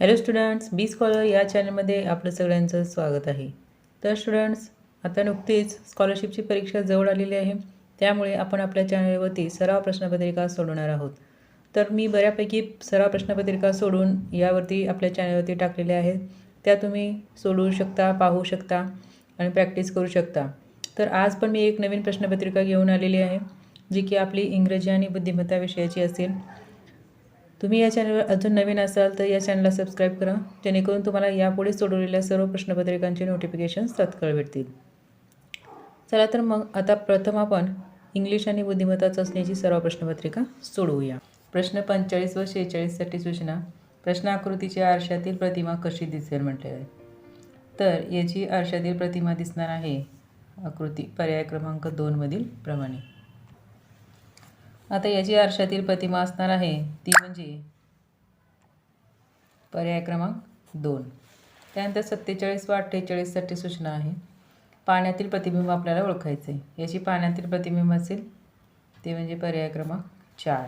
Hello students बी scholar या चॅनलमध्ये आपलं सगळ्यांचं स्वागत आहे. तर स्टुडंट्स आता नुकतीच स्कॉलरशिपची परीक्षा जवळ आलेली आहे. त्यामुळे आपण आपल्या चॅनलवरती सराव प्रश्नपत्रिका सोडवणार आहोत. तर मी बऱ्यापैकी सराव प्रश्नपत्रिका सोडून यावरती आपल्या चॅनलवरती टाकलेल्या आहेत. त्या तुम्ही सोडवू शकता पाहू शकता आणि प्रॅक्टिस करू शकता. तर आज पण मी एक नवीन प्रश्नपत्रिका घेऊन आलेली आहे जी की आपली इंग्रजी आणि बुद्धिमत्ता विषयाची असेल. तुम्ही या चॅनलवर अजून नवीन असाल तर या चॅनलला सबस्क्राईब करा जेणेकरून तुम्हाला यापुढे सोडवलेल्या सर्व प्रश्नपत्रिकांचे नोटिफिकेशन्स तत्काळ भेटतील. चला तर मग आता प्रथम आपण इंग्लिश आणि बुद्धिमत्ता चाचणीची सर्व प्रश्नपत्रिका सोडवूया. प्रश्न पंचेचाळीस व शेहेचाळीससाठी सूचना. प्रश्न आकृतीच्या आरशातील प्रतिमा कशी दिसेल म्हटले आहे तर याची आरशातील प्रतिमा दिसणार आहे आकृती. पर्याय क्रमांक दोनमधील प्रमाणे. आता याची आरशातील प्रतिमा असणार आहे. ती म्हणजे पर्याय क्रमांक दोन. त्यानंतर सत्तेचाळीस व अठ्ठेचाळीससाठी सूचना आहे. पाण्यातील प्रतिबिंब आपल्याला ओळखायचे आहे याची पाण्यातील प्रतिबिंब असेल ते म्हणजे पर्याय क्रमांक चार.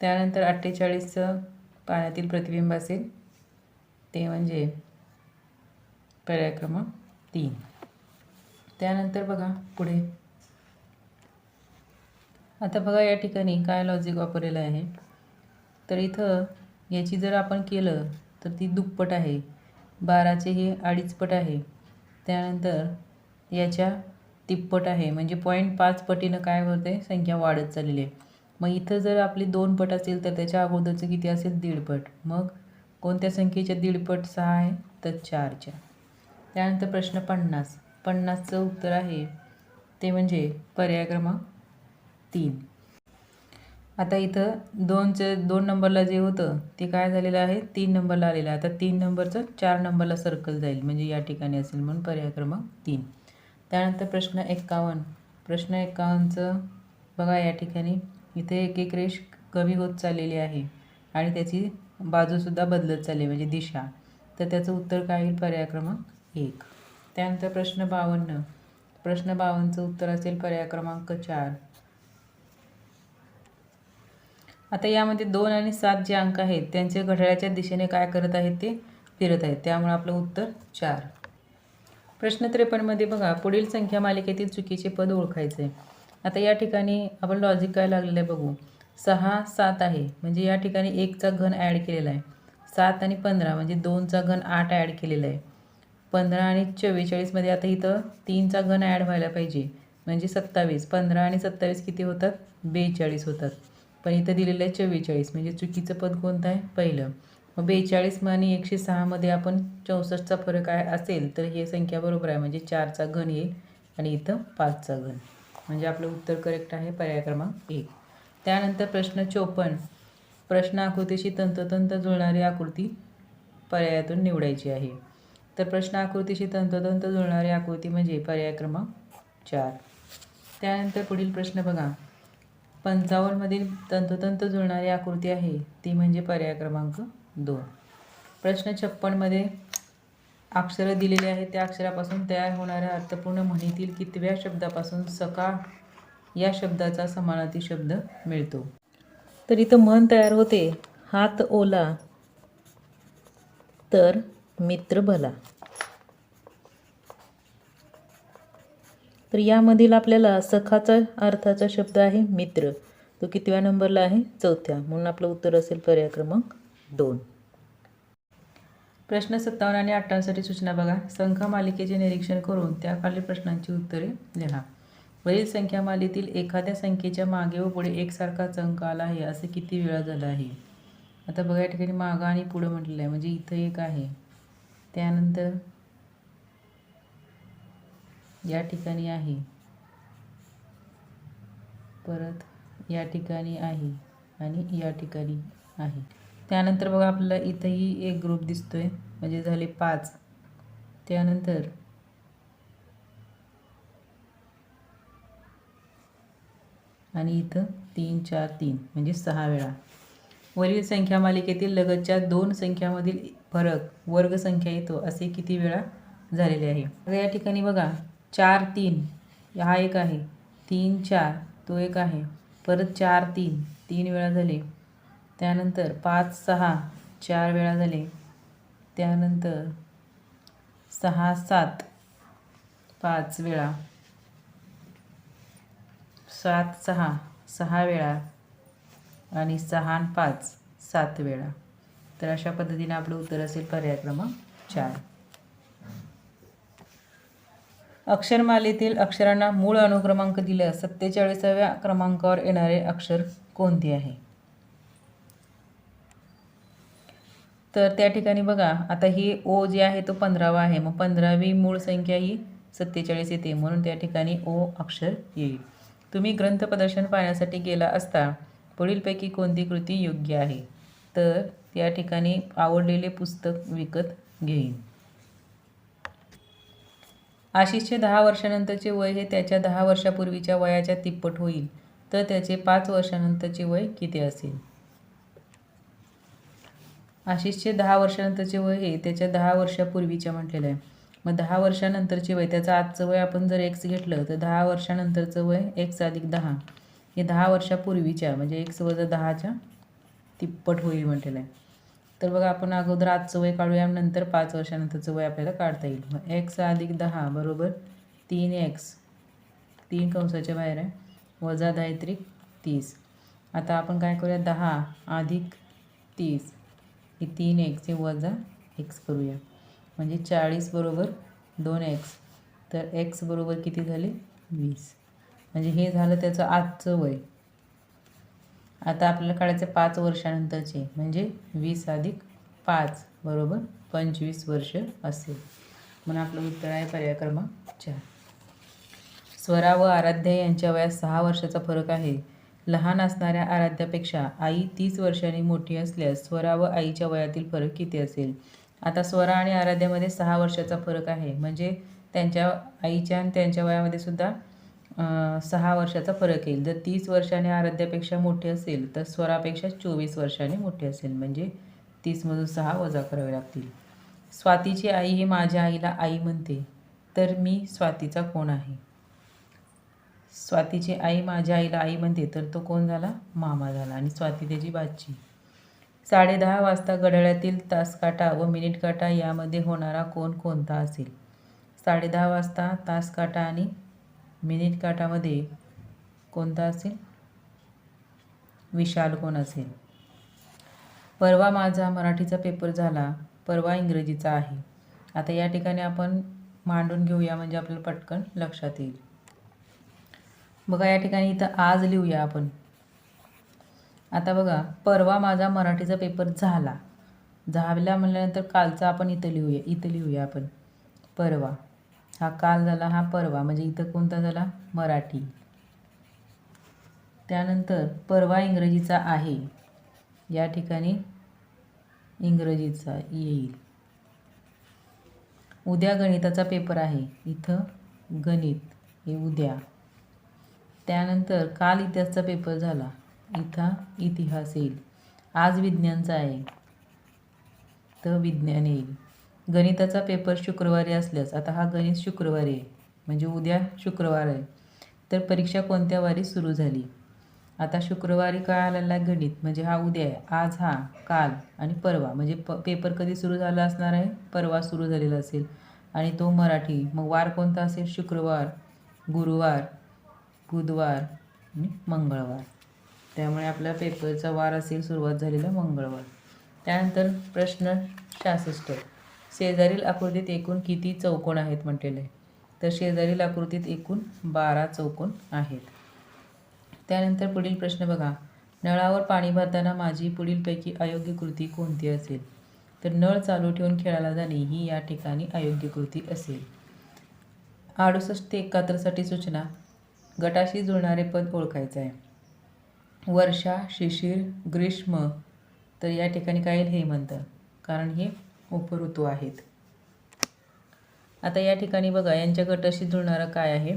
त्यानंतर अठ्ठेचाळीसचं पाण्यातील प्रतिबिंब असेल ते म्हणजे पर्याय क्रमांक तीन. त्यानंतर बघा पुढे. आता बघा या ठिकाणी काय लॉजिक वापरलेलं आहे. तर इथं याची जर आपण केलं तर ती दुप्पट आहे. बाराचे हे अडीचपट आहे. त्यानंतर याच्या तिप्पट आहे. म्हणजे पॉईंट पाच पटीनं काय होते? संख्या वाढत चाललेली आहे. मग इथं जर आपली दोन पट असेल तर त्याच्या अगोदरचं किती असेल? दीडपट मग कोणत्या संख्येच्या दीडपट सहा आहे तर चारच्या. त्यानंतर प्रश्न पन्नास. पन्नासचं उत्तर आहे ते म्हणजे पर्याय क्रमांक तीन. आता इथं दोनचं दोन नंबरला जे होतं ते काय झालेलं आहे? तीन नंबरला आलेलं आहे. आता तीन नंबरचं चार नंबरला सर्कल जाईल. म्हणजे या ठिकाणी असेल म्हणून पर्याय क्रमांक तीन. त्यानंतर प्रश्न एक्कावन्न. प्रश्न एक्कावन्नचं बघा या ठिकाणी. इथे एक एक रेष कमी होत चाललेली आहे. आणि त्याची बाजूसुद्धा बदलत चालली म्हणजे दिशा. तर त्याचं उत्तर काय येईल? पर्याय क्रमांक एक. त्यानंतर प्रश्न बावन्न. प्रश्न बावन्नचं उत्तर असेल पर्याय क्रमांक चार. आता यामध्ये दोन आणि सात जे अंक आहेत त्यांचे घड्याळाच्या दिशेने काय करत आहेत ते फिरत आहेत. त्यामुळे आपलं उत्तर चार. प्रश्न त्रेपन्नमध्ये बघा पुढील संख्या मालिकेतील चुकीचे पद ओळखायचे आता या ठिकाणी आपण लॉजिक काय लागलेलं आहे बघू. सहा सात आहे. म्हणजे या ठिकाणी एकचा घन ॲड केलेला आहे. सात आणि पंधरा म्हणजे दोनचा घन आठ ॲड केलेला आहे. पंधरा आणि चव्वेचाळीसमध्ये आता इथं तीनचा घन ॲड व्हायला पाहिजे. म्हणजे सत्तावीस. पंधरा आणि सत्तावीस किती होतात? बेचाळीस होतात. पण इथं दिलेलं आहे चव्वेचाळीस. म्हणजे चुकीचं पद कोणतं आहे? पहिलं. मग बेचाळीस आणि एकशे सहामध्ये आपण चौसष्टचा फरक आहे असेल तर हे संख्या बरोबर आहे. म्हणजे चारचा घन येईल आणि इथं पाचचा घन. म्हणजे आपलं उत्तर करेक्ट आहे पर्याय क्रमांक एक. त्यानंतर प्रश्न चोपन्न. प्रश्न आकृतीशी तंतोतंत जुळणारी आकृती पर्यायातून निवडायची आहे. तर प्रश्न आकृतीशी तंतोतंत जुळणारी आकृती म्हणजे पर्याय क्रमांक चार. त्यानंतर पुढील प्रश्न बघा. पंचावन्नमधील तंतोतंत जुळणारी आकृती आहे. ती म्हणजे पर्याय क्रमांक दोन. प्रश्न छप्पनमध्ये अक्षरं दिलेली आहेत. त्या अक्षरापासून तयार होणाऱ्या अर्थपूर्ण म्हणीतील कितव्या शब्दापासून सकाळ या शब्दाचा समानार्थी शब्द मिळतो? तर इथं म्हण तयार होते. हात ओला तर मित्र भला. तर यामधील आपल्याला सखाचा अर्थाचा शब्द आहे मित्र. तो कितव्या नंबरला आहे? चौथ्या. म्हणून आपलं उत्तर असेल पर्याय क्रमांक दोन. प्रश्न सत्तावन्न आणि अठ्ठावन्नसाठी सूचना बघा. संख्या मालिकेचे निरीक्षण करून त्याखाली प्रश्नांची उत्तरे लिहा. वरील संख्या मालेतील एखाद्या संख्येच्या मागे व पुढे एकसारखा अंक आला आहे असे किती वेळा झालं आहे? आता बघा या ठिकाणी मागं आणि पुढं म्हटलेलं आहे. म्हणजे इथं एक आहे. त्यानंतर या ठिकाणी आहे. परत या ठिकाणी आहे आणि या ठिकाणी आहे. त्यानंतर बघा आपल्याला इथंही एक ग्रुप दिसतोय. म्हणजे झाले पाच. त्यानंतर आणि इथं तीन चार तीन. म्हणजे सहा वेळा. वरील संख्या मालिकेतील लगतच्या दोन संख्यामधील फरक वर्ग संख्या येतो असे किती वेळा झालेले आहे? या ठिकाणी बघा चार तीन. हा एक आहे. तीन चार. तो एक आहे. परत चार तीन. तीन वेळा झाले. त्यानंतर पाच सहा. चार वेळा झाले. त्यानंतर सहा सात. पाच वेळा. सात सहा. सहा वेळा. आणि सहा पाच सात वेळा. तर अशा पद्धतीने आपलं उत्तर असेल पर्याय क्रमांक चार. अक्षरमालेतील अक्षरांना मूळ अनुक्रमांक दिल्यास सत्तेचाळीसाव्या क्रमांकावर येणारे अक्षर कोणते आहे? तर त्या ठिकाणी बघा आता ही ओ जे आहे तो पंधरावा आहे. मग पंधरावी मूळ संख्या ही सत्तेचाळीस येते. म्हणून त्या ठिकाणी ओ अक्षर येईल. तुम्ही ग्रंथ प्रदर्शन पाहण्यासाठी गेला असता पुढीलपैकी कोणती कृती योग्य आहे? तर त्या ठिकाणी आवडलेले पुस्तक विकत घेईन. आशिषचे दहा वर्षानंतरचे वय हे त्याच्या दहा वर्षापूर्वीच्या वयाच्या तिप्पट होईल. तर त्याचे पाच वर्षानंतरचे वय किती असेल? आशिषचे दहा वर्षानंतरचे वय हे त्याच्या दहा वर्षापूर्वीच्या म्हटलेलं आहे. मग दहा वर्षानंतरचे वय त्याचं आजचं वय आपण जर एक्स घेतलं तर दहा वर्षानंतरचं वय एक्स अधिक दहा. हे दहा वर्षापूर्वीच्या म्हणजे एक्स वजा दहाच्या तिप्पट होईल म्हटलेलं आहे. तर बघा आपण अगोदर आजचं वय काढूया नंतर पाच वर्षानंतरचं वय आपल्याला काढता येईल. मग एक्स अधिक दहा बरोबर? तीन एक्स तीन कंसाच्या बाहेर आहे. वजा दहा त्रिक तीस. आता आपण काय करूया? दहा अधिक तीस. हे तीन एक्स हे वजा एक्स करूया. म्हणजे चाळीस बरोबर दोन एक्स तर एक्स बरोबर किती झाले? वीस. म्हणजे हे झालं त्याचं आजचं वय. आता आपल्याला काढायचं पाच वर्षानंतरचे म्हणजे वीस अधिक पाच बरोबर? पंचवीस वर्ष असेल. म्हणून आपलं उत्तर आहे पर्याय क्रमांक चार. स्वरा व आराध्या यांच्या वयात सहा वर्षाचा फरक आहे. लहान असणाऱ्या आराध्यापेक्षा आई तीस वर्षांनी मोठी असल्यास स्वरा व आईच्या वयातील फरक किती असेल? आता स्वरा आणि आराध्यामध्ये सहा वर्षाचा फरक आहे. म्हणजे त्यांच्या आईच्या आणि त्यांच्या वयामध्ये सुद्धा सहा वर्षाचा फरक येईल. जर तीस वर्षाने आराध्यापेक्षा मोठी असेल तर स्वरापेक्षा चोवीस वर्षाने मोठी असेल. म्हणजे तीसमधून सहा वजा करावे लागतील. स्वातीची आई ही माझ्या आईला आई म्हणते तर मी स्वातीचा कोण आहे? स्वातीची आई माझ्या आईला आई म्हणते तर तो कोण झाला? मामा झाला. आणि स्वाती त्याची बाची. साडेदहा वाजता घड्याळातील तासकाटा व मिनिट काटा यामध्ये होणारा कोण कोणता असेल? साडेदहा वाजता तासकाटा आणि मिनिट काटामध्ये कोणता असेल? विशाल कोण असेल? परवा माझा मराठीचा पेपर झाला परवा इंग्रजीचा आहे. आता या ठिकाणी आपण मांडून घेऊया म्हणजे आपल्याला पटकन लक्षात येईल. बघा या ठिकाणी इथं आज लिहूया आपण. आता बघा परवा माझा मराठीचा पेपर झाला. झाला म्हणल्यानंतर कालचा आपण इथं लिहूया इथं लिहूया आपण. परवा. हा काल झाला हा परवा म्हणजे इथं कोणता झाला? मराठी. त्यानंतर परवा इंग्रजीचा आहे. या ठिकाणी इंग्रजीचा येईल. उद्या गणिताचा पेपर आहे. इथं गणित हे उद्या. त्यानंतर काल इतिहासचा पेपर झाला. इथं इतिहास येईल. आज विज्ञानचा आहे. तर विज्ञान येईल. गणिताचा पेपर शुक्रवारी असल्यास आता हा गणित शुक्रवारी आहे म्हणजे उद्या शुक्रवार आहे तर परीक्षा कोणत्या वारी सुरू झाली? आता शुक्रवारी काय आलेला गणित म्हणजे हा उद्या आहे आज हा काल आणि परवा म्हणजे प पेपर कधी सुरू झाला असणार आहे? परवा सुरू झालेला असेल. आणि तो मराठी मग वार कोणता असेल? शुक्रवार गुरुवार बुधवार आणि मंगळवार. त्यामुळे आपल्या पेपरचा वार असेल सुरुवात झालेला मंगळवार. त्यानंतर प्रश्न सहासष्ट शेजारील आकृतीत एकूण किती चौकोन आहेत म्हटलेलं? आहे तर शेजारील आकृतीत एकूण बारा चौकोन आहेत. त्यानंतर पुढील प्रश्न बघा. नळावर पाणी भरताना माझी पुढीलपैकी अयोग्य कृती कोणती असेल? तर नळ चालू ठेवून खेळायला जाणे ही या ठिकाणी अयोग्य कृती असेल. अडुसष्ट ते एकाहत्तरसाठी सूचना. गटाशी जुळणारे पद ओळखायचं आहे वर्षा शिशिर ग्रीष्म. तर या ठिकाणी काय हे म्हणतं कारण हे उपऋतू आहेत. आता या ठिकाणी बघा यांच्या गटाशी जुळणारं काय आहे?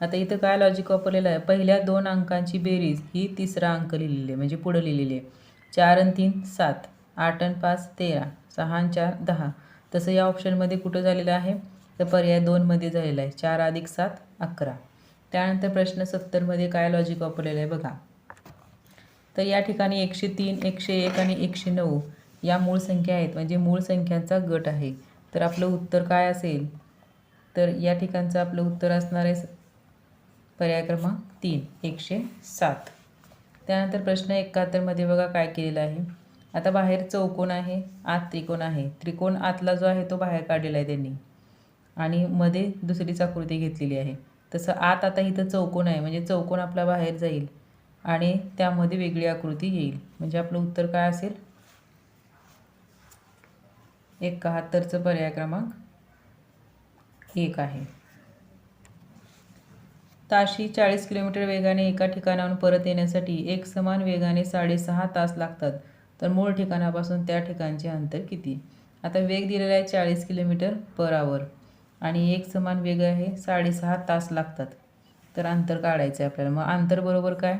आता इथं काय लॉजिक वापरलेलं आहे? पहिल्या दोन अंकांची बेरीज ही तिसरा अंक लिहिलेली आहे म्हणजे पुढं लिहिलेली आहे. चार आणि तीन सात. आठ आणि पाच तेरा. सहा आणि चार दहा. तसं या ऑप्शनमध्ये कुठं झालेलं आहे? तर पर्याय दोनमध्ये झालेला आहे. चार अधिक सात अकरा. त्यानंतर प्रश्न सत्तरमध्ये काय लॉजिक वापरलेलं आहे? बघा. तर या ठिकाणी एकशे तीन एकशे एक आणि एकशे नऊ. या मूळ संख्या आहेत. म्हणजे मूळ संख्यांचा गट आहे. तर आपलं उत्तर काय असेल? तर या ठिकाणचं आपलं उत्तर असणार आहे पर्याय क्रमांक तीन एकशे सात. त्यानंतर प्रश्न एकाहत्तरमध्ये बघा काय केलेलं आहे. आता बाहेर चौकोन आहे आत त्रिकोण आहे. त्रिकोण आतला जो आहे तो बाहेर काढलेला आहे त्यांनी. आणि मध्ये दुसरीच आकृती घेतलेली आहे. तसं आत आता इथं चौकोन आहे. म्हणजे चौकोन आपला बाहेर जाईल आणि त्यामध्ये वेगळी आकृती येईल. म्हणजे आपलं उत्तर काय असेल? एकाहत्तरचं पर्याय क्रमांक एक आहे. ताशी चाळीस किलोमीटर वेगाने एका ठिकाणाहून परत येण्यासाठी एक समान वेगाने साडेसहा तास लागतात. तर मूळ ठिकाणापासून त्या ठिकाणचे अंतर किती? आता वेग दिलेला आहे चाळीस किलोमीटर पर आवर आणि एक समान वेग आहे साडेसहा तास लागतात. तर अंतर काढायचं आहे आपल्याला. मग अंतर बरोबर काय?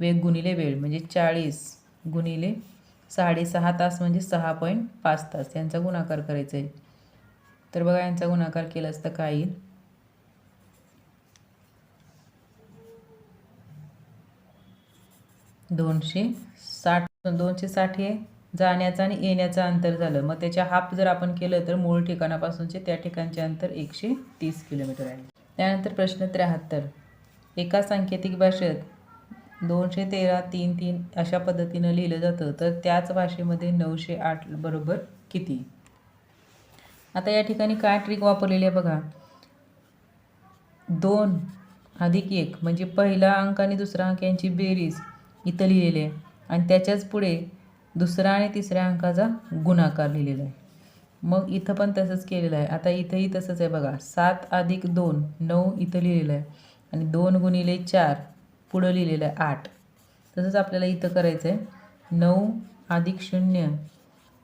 वेग गुणिले वेळ म्हणजे चाळीस गुणिले साडेसहा तास म्हणजे सहा पॉईंट पाच तास यांचा गुणाकार करायचा आहे. तर बघा यांचा गुणाकार केला असता काय येईल? दोनशे साठ दोनशे साठ हे जाण्याचं आणि येण्याचं अंतर झालं. मग त्याच्या हाफ जर आपण केलं तर मूळ ठिकाणापासूनचे त्या ठिकाणचे अंतर एकशे तीस किलोमीटर आहे. त्यानंतर प्रश्न त्र्याहत्तर. एका सांकेतिक भाषेत दोनशे तेरा तीन तीन अशा पद्धतीनं लिहिलं जातं. तर त्याच भाषेमध्ये नऊशे आठ बरोबर किती? आता या ठिकाणी काय ट्रिक वापरलेली आहे बघा. दोन अधिक एक म्हणजे पहिला अंक आणि दुसरा अंक यांची बेरीज इथं लिहिलेली आहे. आणि त्याच्याच पुढे दुसरा आणि तिसऱ्या अंकाचा गुणाकार लिहिलेला आहे. मग इथं पण तसंच केलेलं आहे. आता इथंही तसंच आहे बघा. सात अधिक दोन नऊ इथं लिहिलेलं आहे. आणि दोन गुणिले चार पुढं लिहिलेलं आहे आठ. तसंच आपल्याला इथं करायचं आहे नऊ अधिक शून्य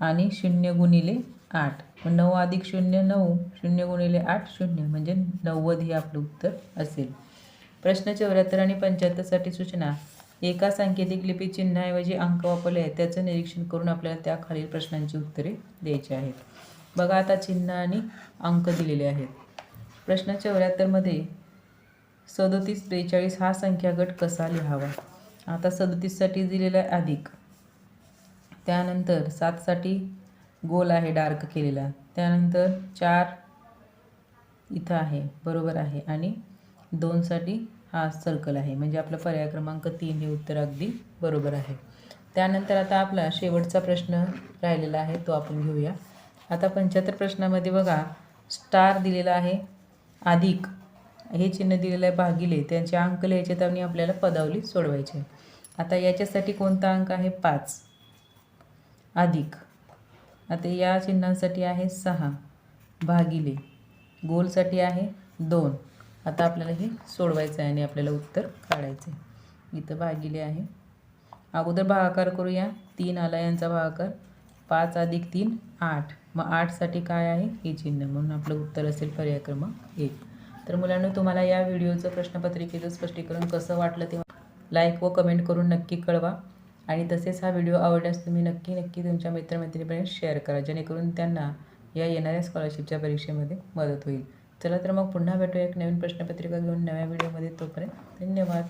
आणि शून्य गुणिले आठ. मग नऊ अधिक शून्य नऊ शून्य गुणिले आठ शून्य. म्हणजे नव्वद हे आपलं उत्तर असेल. प्रश्न चौऱ्याहत्तर आणि पंच्याहत्तरसाठी सूचना. एका सांकेतिक लिपी चिन्हाऐवजी अंक वापरले आहेत त्याचं निरीक्षण करून आपल्याला त्या खालील प्रश्नांची उत्तरे द्यायची आहेत. बघा आता चिन्ह आणि अंक दिलेले आहेत. प्रश्न चौऱ्याहत्तरमध्ये सदोतीस त्रेचाळीस हा संख्यागट कसा लिहावा? आता सदोतीससाठी दिलेला आहे अधिक. त्यानंतर सातसाठी गोल आहे डार्क केलेला. त्यानंतर चार इथं आहे बरोबर आहे. आणि दोनसाठी हा सर्कल आहे. म्हणजे आपला पर्याय क्रमांक तीन हे उत्तर अगदी बरोबर आहे. त्यानंतर आता आपला शेवटचा प्रश्न राहिलेला आहे तो आपण घेऊया. आता पंच्याहत्तर प्रश्नामध्ये बघा स्टार दिलेला आहे अधिक. हे चिन्ह दिलेलं आहे भागिले. त्यांचे अंक लिहायचे आणि आपल्याला पदावली सोडवायची आता याच्यासाठी कोणता अंक आहे? पाच. अधिक. आता या चिन्हांसाठी आहे सहा. भागिले. गोलसाठी आहे दोन. आता आपल्याला हे सोडवायचं आहे आणि आपल्याला उत्तर काढायचं आहे. इथं भागिले आहे. अगोदर भागाकार करूया. तीन आला यांचा भागाकार. पाच अधिक तीन आठ. मग आठसाठी काय आहे? हे चिन्ह. म्हणून आपलं उत्तर असेल पर्याय क्रमांक एक. तर मुलांना तुम्हाला या व्हिडिओचं प्रश्नपत्रिकेचं स्पष्टीकरण कसं वाटलं ते लाईक व कमेंट करून नक्की कळवा. आणि तसेच हा व्हिडिओ आवडल्यास तुम्ही नक्की नक्की तुमच्या मित्रमैत्रिणीपर्यंत शेअर करा जेणेकरून त्यांना या येणाऱ्या स्कॉलरशिपच्या परीक्षेमध्ये मदत होईल. चला तर मग पुन्हा भेटूया एक नवीन प्रश्नपत्रिका घेऊन नव्या व्हिडिओमध्ये. तोपर्यंत धन्यवाद.